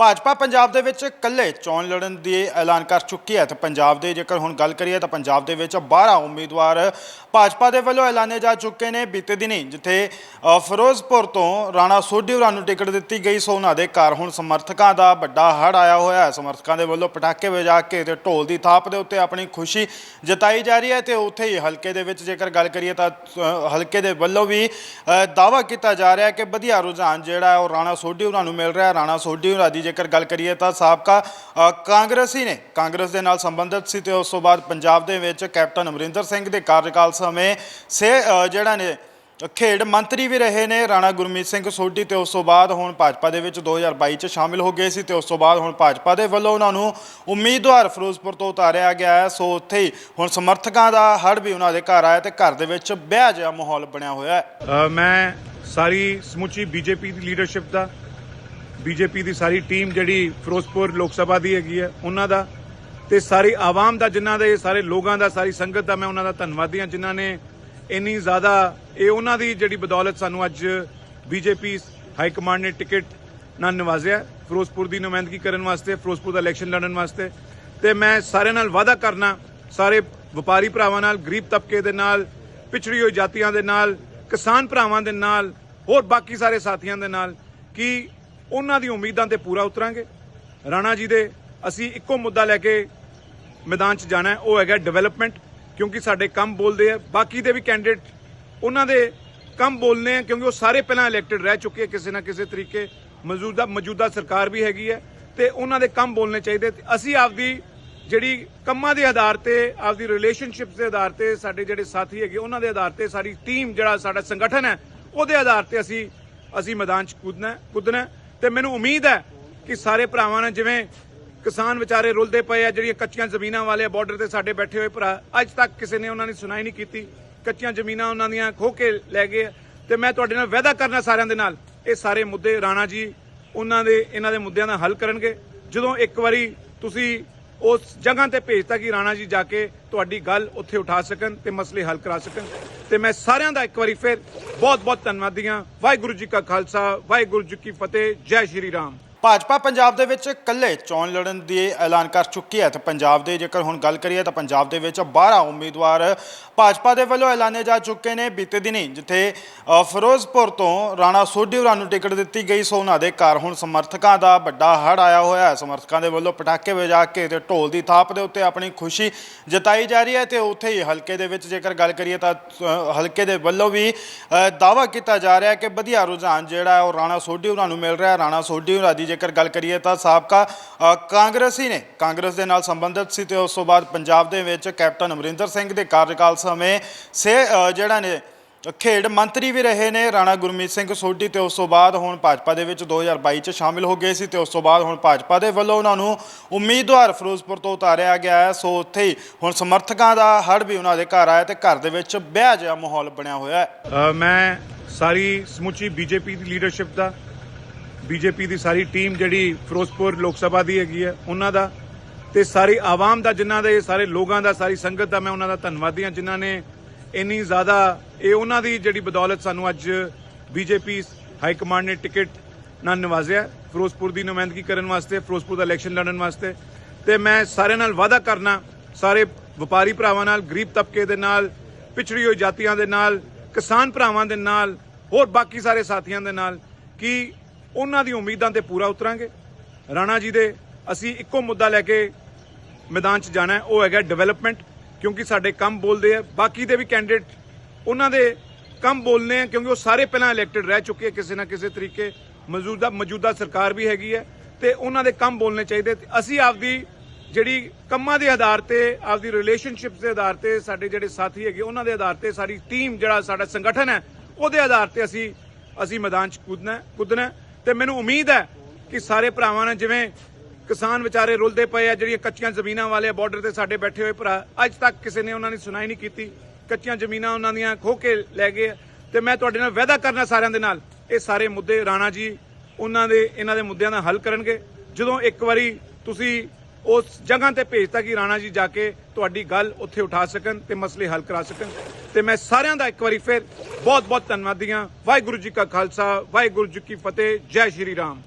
ਭਾਜਪਾ ਪੰਜਾਬ ਦੇ ਵਿੱਚ ਇਕੱਲੇ ਚੋਣ ਲੜਨ ਦੀ ਐਲਾਨ ਕਰ ਚੁੱਕੀ ਹੈ ਤੇ ਪੰਜਾਬ ਦੇ ਜੇਕਰ ਹੁਣ ਗੱਲ ਕਰੀਏ ਤਾਂ ਪੰਜਾਬ ਦੇ ਵਿੱਚ 12 ਉਮੀਦਵਾਰ ਭਾਜਪਾ ਦੇ ਵੱਲੋਂ ਐਲਾਨੇ ਜਾ ਚੁੱਕੇ ਨੇ। ਬੀਤੇ ਦਿਨੀ ਜਿੱਥੇ ਫਿਰੋਜ਼ਪੁਰ ਤੋਂ ਰਾਣਾ ਸੋਢੀ ਹੋਰਾਂ ਨੂੰ ਟਿਕਟ ਦਿੱਤੀ ਗਈ ਸੋ ਉਹਨਾਂ ਦੇ ਘਰ ਹੁਣ ਸਮਰਥਕਾਂ ਦਾ ਵੱਡਾ ਹੜ ਆਇਆ ਹੋਇਆ ਹੈ। ਸਮਰਥਕਾਂ ਦੇ ਵੱਲੋਂ ਪਟਾਕੇ ਵਜਾ ਕੇ ਤੇ ਢੋਲ ਦੀ ਥਾਪ ਦੇ ਉੱਤੇ ਆਪਣੀ ਖੁਸ਼ੀ ਜਤਾਈ ਜਾ ਰਹੀ ਹੈ ਤੇ ਉੱਥੇ ਹੀ ਹਲਕੇ ਦੇ ਵਿੱਚ ਜੇਕਰ ਗੱਲ ਕਰੀਏ ਤਾਂ ਹਲਕੇ ਦੇ ਵੱਲੋਂ ਵੀ ਅ, ਦਾਅਵਾ ਕੀਤਾ ਜਾ ਰਿਹਾ ਹੈ ਕਿ ਵਧੀਆ ਰੁਝਾਨ ਜਿਹੜਾ ਉਹ ਰਾਣਾ ਸੋਢੀ ਹੋਰਾਂ ਨੂੰ ਮਿਲ ਰਿਹਾ ਰਾਣਾ ਸੋਢੀ ਹੋਰਾਂ ਦੀ ਜੇਕਰ ਗੱਲ ਕਰੀਏ ਤਾਂ ਸਾਬਕਾ ਅ, ਕਾਂਗਰਸੀ ਨੇ ਕਾਂਗਰਸ ਦੇ ਨਾਲ ਸੰਬੰਧਿਤ ਸੀ ਤੇ ਉਸ ਤੋਂ ਬਾਅਦ ਪੰਜਾਬ ਦੇ ਵਿੱਚ ਕੈਪਟਨ ਅਮਰਿੰਦਰ ਸਿੰਘ ਦੇ ਕਾਰਜਕਾਲ ਸਮੇਂ ਸੇ ਅ, ਜਿਹੜਾ ਨੇ ਖੇਡ ਮੰਤਰੀ ਵੀ ਰਹੇ ਨੇ ਰਾਣਾ ਗੁਰਮੀਤ ਸਿੰਘ ਸੋਢੀ ਤੇ ਉਸ ਤੋਂ ਬਾਅਦ ਹੁਣ ਭਾਜਪਾ ਦੇ ਵਿੱਚ 2022 ਚ ਸ਼ਾਮਿਲ ਹੋ ਗਏ ਸੀ ਤੇ ਉਸ ਤੋਂ ਬਾਅਦ ਹੁਣ ਭਾਜਪਾ ਦੇ ਵੱਲੋਂ ਉਹਨਾਂ ਨੂੰ ਉਮੀਦਵਾਰ ਫਿਰੋਜ਼ਪੁਰ ਤੋਂ ਉਤਾਰਿਆ ਗਿਆ ਹੈ। ਸੋ ਉੱਥੇ ਹੀ ਹੁਣ ਸਮਰਥਕਾਂ ਦਾ ਹੜ ਵੀ ਉਹਨਾਂ ਦੇ ਘਰ ਆਇਆ ਤੇ ਘਰ ਦੇ ਵਿੱਚ ਵਿਆਹ ਜਿਹਾ ਮਾਹੌਲ ਬਣਿਆ ਹੋਇਆ ਹੈ। ਅ, ਮੈਂ ਸਾਰੀ ਸਮੁੱਚੀ ਬੀਜੇਪੀ ਦੀ ਲੀਡਰਸ਼ਿਪ ਦਾ ਬੀਜੇਪੀ ਦੀ ਸਾਰੀ ਟੀਮ ਜਿਹੜੀ ਫਿਰੋਜ਼ਪੁਰ ਲੋਕ ਸਭਾ ਦੀ ਹੈਗੀ ਹੈ, ਉਹਨਾਂ ਦਾ। ਤੇ ਸਾਰੀ ਆਵਾਮ ਦਾ ਜਿਨ੍ਹਾਂ ਦੇ, ਸਾਰੇ ਲੋਕਾਂ ਦਾ, ਸਾਰੀ ਸੰਗਤ ਦਾ ਮੈਂ ਉਹਨਾਂ ਦਾ ਧੰਨਵਾਦੀ ਹਾਂ, ਜਿਨ੍ਹਾਂ ਨੇ ਇੰਨੀ ਜ਼ਿਆਦਾ, ਇਹ ਉਹਨਾਂ ਦੀ ਜਿਹੜੀ ਬਦੌਲਤ ਸਾਨੂੰ ਅੱਜ ਬੀਜੇਪੀ ਹਾਈ ਕਮਾਂਡ ਨੇ ਟਿਕਟ ਨਾਲ ਨਵਾਜ਼ਿਆ, ਫਿਰੋਜ਼ਪੁਰ ਦੀ ਨੁਮਾਇੰਦਗੀ ਕਰਨ ਵਾਸਤੇ, ਫਿਰੋਜ਼ਪੁਰ ਦਾ ਇਲੈਕਸ਼ਨ ਲੜਨ ਵਾਸਤੇ। ਤੇ ਮੈਂ ਸਾਰਿਆਂ ਨਾਲ ਵਾਅਦਾ ਕਰਨਾ, ਸਾਰੇ ਵਪਾਰੀ ਭਰਾਵਾਂ ਨਾਲ, ਗਰੀਬ ਤਬਕੇ ਦੇ ਨਾਲ, ਪਿਛੜੀ ਹੋਈ ਜਾਤੀਆਂ ਦੇ ਨਾਲ, ਕਿਸਾਨ ਭਰਾਵਾਂ ਦੇ ਨਾਲ, ਹੋਰ ਬਾਕੀ ਸਾਰੇ ਸਾਥੀਆਂ ਦੇ ਨਾਲ, ਕਿ ਉਹਨਾਂ ਦੀ ਉਮੀਦਾਂ ਤੇ ਪੂਰਾ ਉਤਰਾਂਗੇ। ਰਾਣਾ ਜੀ ਦੇ ਅਸੀਂ ਇੱਕੋ ਮੁੱਦਾ ਲੈ ਕੇ ਮੈਦਾਨ 'ਚ ਜਾਣਾ ਉਹ ਹੈਗਾ ਡਿਵੈਲਪਮੈਂਟ ਕਿਉਂਕਿ ਸਾਡੇ ਕੰਮ ਬੋਲਦੇ ਆ। ਬਾਕੀ ਦੇ ਵੀ ਕੈਂਡੀਡੇਟ ਉਹਨਾਂ ਦੇ ਕੰਮ ਬੋਲਨੇ ਆ, ਕਿਉਂਕਿ ਉਹ ਸਾਰੇ ਪਹਿਲਾਂ ਇਲੈਕਟਿਡ ਰਹਿ ਚੁੱਕੇ ਆ ਕਿਸੇ ਨਾ ਕਿਸੇ ਤਰੀਕੇ। ਮੌਜੂਦਾ ਮੌਜੂਦਾ ਸਰਕਾਰ ਵੀ ਹੈਗੀ ਹੈ ਤੇ ਉਹਨਾਂ ਦੇ ਕੰਮ ਬੋਲਨੇ ਚਾਹੀਦੇ ਅਸੀਂ ਆਪਦੀ ਜਿਹੜੀ ਕੰਮਾਂ ਦੇ ਆਧਾਰ ਤੇ, ਆਪਦੀ ਰਿਲੇਸ਼ਨਸ਼ਿਪਸ ਦੇ ਆਧਾਰ ਤੇ ਸਾਡੇ ਜਿਹੜੇ ਸਾਥੀ ਹੈਗੇ, ਉਹਨਾਂ ਦੇ ਆਧਾਰ ਤੇ ਸਾਡੀ ਟੀਮ ਜਿਹੜਾ ਸਾਡਾ ਸੰਗਠਨ ਹੈ, ਉਹਦੇ ਆਧਾਰ ਤੇ ਅਸੀਂ ਅਸੀਂ ਮੈਦਾਨ 'ਚ ਕੁੱਦਣਾ ਕੁੱਦਣਾ। ਤੇ ਮੈਨੂੰ ਉਮੀਦ ਹੈ ਕਿ ਸਾਰੇ ਭਰਾਵਾਂ ਨੇ ਜਿਵੇਂ ਕਿਸਾਨ ਵਿਚਾਰੇ ਰੁਲਦੇ ਪਏ ਆ, ਜਿਹੜੀਆਂ ਕੱਚੀਆਂ ਜ਼ਮੀਨਾਂ ਵਾਲੇ ਬਾਰਡਰ ਤੇ ਸਾਡੇ ਬੈਠੇ ਹੋਏ ਭਰਾ, ਅੱਜ ਤੱਕ ਕਿਸੇ ਨੇ ਉਹਨਾਂ ਦੀ ਸੁਣਾਈ ਨਹੀਂ ਕੀਤੀ ਕੱਚੀਆਂ ਜ਼ਮੀਨਾਂ ਉਹਨਾਂ ਦੀਆਂ ਖੋਹ ਕੇ ਲੈ ਗਏ ਆ। ਤੇ ਮੈਂ ਤੁਹਾਡੇ ਨਾਲ ਵਾਅਦਾ ਕਰਨਾ ਸਾਰਿਆਂ ਦੇ ਨਾਲ, ਇਹ ਸਾਰੇ ਮੁੱਦੇ ਰਾਣਾ ਜੀ, ਉਹਨਾਂ ਦੇ, ਇਹਨਾਂ ਦੇ ਮੁੱਦਿਆਂ ਦਾ ਹੱਲ ਕਰਨਗੇ ਜਦੋਂ ਇੱਕ ਵਾਰੀ ਤੁਸੀਂ ਉਸ ਜਗ੍ਹਾ ਤੇ ਭੇਜਤਾ ਕਿ ਰਾਣਾ ਜੀ ਜਾ ਕੇ ਤੁਹਾਡੀ ਗੱਲ ਉੱਥੇ ਉਠਾ ਸਕਣ ਤੇ ਮਸਲੇ ਹੱਲ ਕਰਾ ਸਕਣ। ਤੇ ਮੈਂ ਸਾਰਿਆਂ ਦਾ ਇੱਕ ਵਾਰੀ ਫਿਰ ਬਹੁਤ ਬਹੁਤ ਧੰਨਵਾਦੀ ਹਾਂ। ਵਾਹਿਗੁਰੂ ਜੀ ਕਾ ਖਾਲਸਾ, ਵਾਹਿਗੁਰੂ ਜੀ ਕੀ ਫਤਿਹ, ਜੈ ਸ਼੍ਰੀ ਰਾਮ। ਭਾਜਪਾ ਪੰਜਾਬ ਦੇ ਵਿੱਚ ਇਕੱਲੇ ਚੋਣ ਲੜਨ ਦੀ ਐਲਾਨ ਕਰ ਚੁੱਕੀ ਹੈ ਤੇ ਪੰਜਾਬ ਦੇ ਜੇਕਰ ਹੁਣ ਗੱਲ ਕਰੀਏ ਤਾਂ ਪੰਜਾਬ ਦੇ ਵਿੱਚ 12 ਉਮੀਦਵਾਰ ਭਾਜਪਾ ਦੇ ਵੱਲੋਂ ਐਲਾਨੇ ਜਾ ਚੁੱਕੇ ਨੇ ਬੀਤੇ ਦਿਨੀ ਜਿੱਥੇ ਫਿਰੋਜ਼ਪੁਰ ਤੋਂ ਰਾਣਾ ਸੋਢੀ ਹੋਰਾਂ ਨੂੰ ਟਿਕਟ ਦਿੱਤੀ ਗਈ ਸੋ ਉਹਨਾਂ ਦੇ ਘਰ ਹੁਣ ਸਮਰਥਕਾਂ ਦਾ ਵੱਡਾ ਹੜ ਆਇਆ ਹੋਇਆ ਹੈ। ਸਮਰਥਕਾਂ ਦੇ ਵੱਲੋਂ ਪਟਾਕੇ ਵਜਾ ਕੇ ਤੇ ਢੋਲ ਦੀ ਥਾਪ ਦੇ ਉੱਤੇ ਆਪਣੀ ਖੁਸ਼ੀ ਜਤਾਈ ਜਾ ਰਹੀ ਹੈ ਤੇ ਉੱਥੇ ਹੀ ਹਲਕੇ ਦੇ ਵਿੱਚ ਜੇਕਰ ਗੱਲ ਕਰੀਏ ਤਾਂ ਹਲਕੇ ਦੇ ਵੱਲੋਂ ਵੀ ਅ, ਦਾਅਵਾ ਕੀਤਾ ਜਾ ਰਿਹਾ ਹੈ ਕਿ ਵਧੀਆ ਰੁਝਾਨ ਜਿਹੜਾ ਉਹ ਰਾਣਾ ਸੋਢੀ ਹੋਰਾਂ ਨੂੰ ਮਿਲ ਰਿਹਾ ਹੈ। ਰਾਣਾ ਸੋਢੀ ਹੋਰਾਂ ਦੀ ਜੇਕਰ ਗੱਲ ਕਰੀਏ ਤਾਂ ਸਾਬਕਾ ਕਾਂਗਰਸੀ ਨੇ, ਕਾਂਗਰਸ ਦੇ ਨਾਲ ਸੰਬੰਧਿਤ ਸੀ ਤੇ ਉਸ ਤੋਂ ਬਾਅਦ ਪੰਜਾਬ ਦੇ ਵਿੱਚ ਕੈਪਟਨ ਅਮਰਿੰਦਰ ਸਿੰਘ ਦੇ ਕਾਰਜਕਾਲ ਸਮੇਂ ਸੇ ਜਿਹੜਾ ਨੇ, ਖੇਡ ਮੰਤਰੀ ਵੀ ਰਹੇ ਨੇ, ਰਾਣਾ ਗੁਰਮੀਤ ਸਿੰਘ ਸੋਢੀ ਤੇ ਉਸ ਤੋਂ ਬਾਅਦ ਹੁਣ ਭਾਜਪਾ ਦੇ ਵਿੱਚ 2022 ਚ ਸ਼ਾਮਿਲ ਹੋ ਗਏ ਸੀ ਤੇ ਉਸ ਤੋਂ ਬਾਅਦ ਹੁਣ ਭਾਜਪਾ ਦੇ ਵੱਲੋਂ ਉਹਨਾਂ ਨੂੰ ਉਮੀਦਵਾਰ ਫਿਰੋਜ਼ਪੁਰ ਤੋਂ ਉਤਾਰਿਆ ਗਿਆ ਹੈ। ਸੋ ਉੱਥੇ ਹੀ ਹੁਣ ਸਮਰਥਕਾਂ ਦਾ ਹੜ ਵੀ ਉਹਨਾਂ ਦੇ ਘਰ ਆਇਆ ਤੇ ਘਰ ਦੇ ਵਿੱਚ ਵਿਆਹ ਜਿਹਾ ਮਾਹੌਲ ਬਣਿਆ ਹੋਇਆ ਹੈ। ਮੈਂ ਸਾਰੀ ਸਮੁੱਚੀ ਬੀਜੇਪੀ ਦੀ ਲੀਡਰਸ਼ਿਪ ਦਾ ਬੀਜੇਪੀ ਦੀ ਸਾਰੀ ਟੀਮ ਜਿਹੜੀ ਫਿਰੋਜ਼ਪੁਰ ਲੋਕ ਸਭਾ ਦੀ ਹੈਗੀ ਹੈ, ਉਹਨਾਂ ਦਾ। ਤੇ ਸਾਰੀ ਆਵਾਮ ਦਾ ਜਿਨ੍ਹਾਂ ਦੇ, ਸਾਰੇ ਲੋਕਾਂ ਦਾ, ਸਾਰੀ ਸੰਗਤ ਦਾ ਮੈਂ ਉਹਨਾਂ ਦਾ ਧੰਨਵਾਦੀ ਹਾਂ, ਜਿਨ੍ਹਾਂ ਨੇ ਇੰਨੀ ਜ਼ਿਆਦਾ, ਇਹ ਉਹਨਾਂ ਦੀ ਜਿਹੜੀ ਬਦੌਲਤ ਸਾਨੂੰ ਅੱਜ ਬੀਜੇਪੀ ਹਾਈ ਕਮਾਂਡ ਨੇ ਟਿਕਟ ਨਾਲ ਨਵਾਜ਼ਿਆ, ਫਿਰੋਜ਼ਪੁਰ ਦੀ ਨੁਮਾਇੰਦਗੀ ਕਰਨ ਵਾਸਤੇ, ਫਿਰੋਜ਼ਪੁਰ ਦਾ ਇਲੈਕਸ਼ਨ ਲੜਨ ਵਾਸਤੇ। ਤੇ ਮੈਂ ਸਾਰਿਆਂ ਨਾਲ ਵਾਅਦਾ ਕਰਨਾ, ਸਾਰੇ ਵਪਾਰੀ ਭਰਾਵਾਂ ਨਾਲ, ਗਰੀਬ ਤਬਕੇ ਦੇ ਨਾਲ, ਪਿਛੜੀ ਹੋਈ ਜਾਤੀਆਂ ਦੇ ਨਾਲ, ਕਿਸਾਨ ਭਰਾਵਾਂ ਦੇ ਨਾਲ, ਹੋਰ ਬਾਕੀ ਸਾਰੇ ਸਾਥੀਆਂ ਦੇ ਨਾਲ, ਕਿ ਉਹਨਾਂ ਦੀ ਉਮੀਦਾਂ ਤੇ ਪੂਰਾ ਉਤਰਾਂਗੇ। ਰਾਣਾ ਜੀ ਦੇ ਅਸੀਂ ਇੱਕੋ ਮੁੱਦਾ ਲੈ ਕੇ ਮੈਦਾਨ 'ਚ ਜਾਣਾ ਉਹ ਹੈਗਾ ਡਿਵੈਲਪਮੈਂਟ ਕਿਉਂਕਿ ਸਾਡੇ ਕੰਮ ਬੋਲਦੇ ਆ। ਬਾਕੀ ਦੇ ਵੀ ਕੈਂਡੀਡੇਟ ਉਹਨਾਂ ਦੇ ਕੰਮ ਬੋਲਨੇ ਆ, ਕਿਉਂਕਿ ਉਹ ਸਾਰੇ ਪਹਿਲਾਂ ਇਲੈਕਟਿਡ ਰਹਿ ਚੁੱਕੇ ਆ ਕਿਸੇ ਨਾ ਕਿਸੇ ਤਰੀਕੇ। ਮੌਜੂਦਾ ਮੌਜੂਦਾ ਸਰਕਾਰ ਵੀ ਹੈਗੀ ਹੈ ਤੇ ਉਹਨਾਂ ਦੇ ਕੰਮ ਬੋਲਨੇ ਚਾਹੀਦੇ। ਅਸੀਂ ਆਪਦੀ ਜਿਹੜੀ ਕੰਮਾਂ ਦੇ ਆਧਾਰ ਤੇ, ਆਪਦੀ ਰਿਲੇਸ਼ਨਸ਼ਿਪਸ ਦੇ ਆਧਾਰ ਤੇ ਸਾਡੇ ਜਿਹੜੇ ਸਾਥੀ ਹੈਗੇ, ਉਹਨਾਂ ਦੇ ਆਧਾਰ ਤੇ ਸਾਡੀ ਟੀਮ ਜਿਹੜਾ ਸਾਡਾ ਸੰਗਠਨ ਹੈ, ਉਹਦੇ ਆਧਾਰ ਤੇ ਅਸੀਂ ਅਸੀਂ ਮੈਦਾਨ 'ਚ ਕੁੱਦਣਾ ਕੁੱਦਣਾ। ਤੇ ਮੈਨੂੰ ਉਮੀਦ ਹੈ ਕਿ ਸਾਰੇ ਭਰਾਵਾਂ ਨੇ ਜਿਵੇਂ ਕਿਸਾਨ ਵਿਚਾਰੇ ਰੁਲਦੇ ਪਏ ਆ, ਜਿਹੜੀਆਂ ਕੱਚੀਆਂ ਜ਼ਮੀਨਾਂ ਵਾਲੇ ਬਾਰਡਰ ਤੇ ਸਾਡੇ ਬੈਠੇ ਹੋਏ ਭਰਾ, ਅੱਜ ਤੱਕ ਕਿਸੇ ਨੇ ਉਹਨਾਂ ਦੀ ਸੁਣਾਈ ਨਹੀਂ ਕੀਤੀ ਕੱਚੀਆਂ ਜ਼ਮੀਨਾਂ ਉਹਨਾਂ ਦੀਆਂ ਖੋਹ ਕੇ ਲੈ ਗਏ ਆ। ਤੇ ਮੈਂ ਤੁਹਾਡੇ ਨਾਲ ਵਾਅਦਾ ਕਰਨਾ ਸਾਰਿਆਂ ਦੇ ਨਾਲ, ਇਹ ਸਾਰੇ ਮੁੱਦੇ ਰਾਣਾ ਜੀ, ਉਹਨਾਂ ਦੇ, ਇਹਨਾਂ ਦੇ ਮੁੱਦਿਆਂ ਦਾ ਹੱਲ ਕਰਨਗੇ ਜਦੋਂ ਇੱਕ ਵਾਰੀ ਤੁਸੀਂ ਉਸ ਜਗ੍ਹਾ ਤੇ ਭੇਜਤਾ ਕਿ ਰਾਣਾ ਜੀ ਜਾ ਕੇ ਤੁਹਾਡੀ ਗੱਲ ਉੱਥੇ ਉਠਾ ਸਕਣ ਤੇ ਮਸਲੇ ਹੱਲ ਕਰਾ ਸਕਣ। ਤੇ ਮੈਂ ਸਾਰਿਆਂ ਦਾ ਇੱਕ ਵਾਰੀ ਫਿਰ ਬਹੁਤ ਬਹੁਤ ਧੰਨਵਾਦੀ ਹਾਂ। ਵਾਹਿਗੁਰੂ ਜੀ ਕਾ ਖਾਲਸਾ, ਵਾਹਿਗੁਰੂ ਜੀ ਕੀ ਫਤਿਹ, ਜੈ ਸ਼੍ਰੀ ਰਾਮ।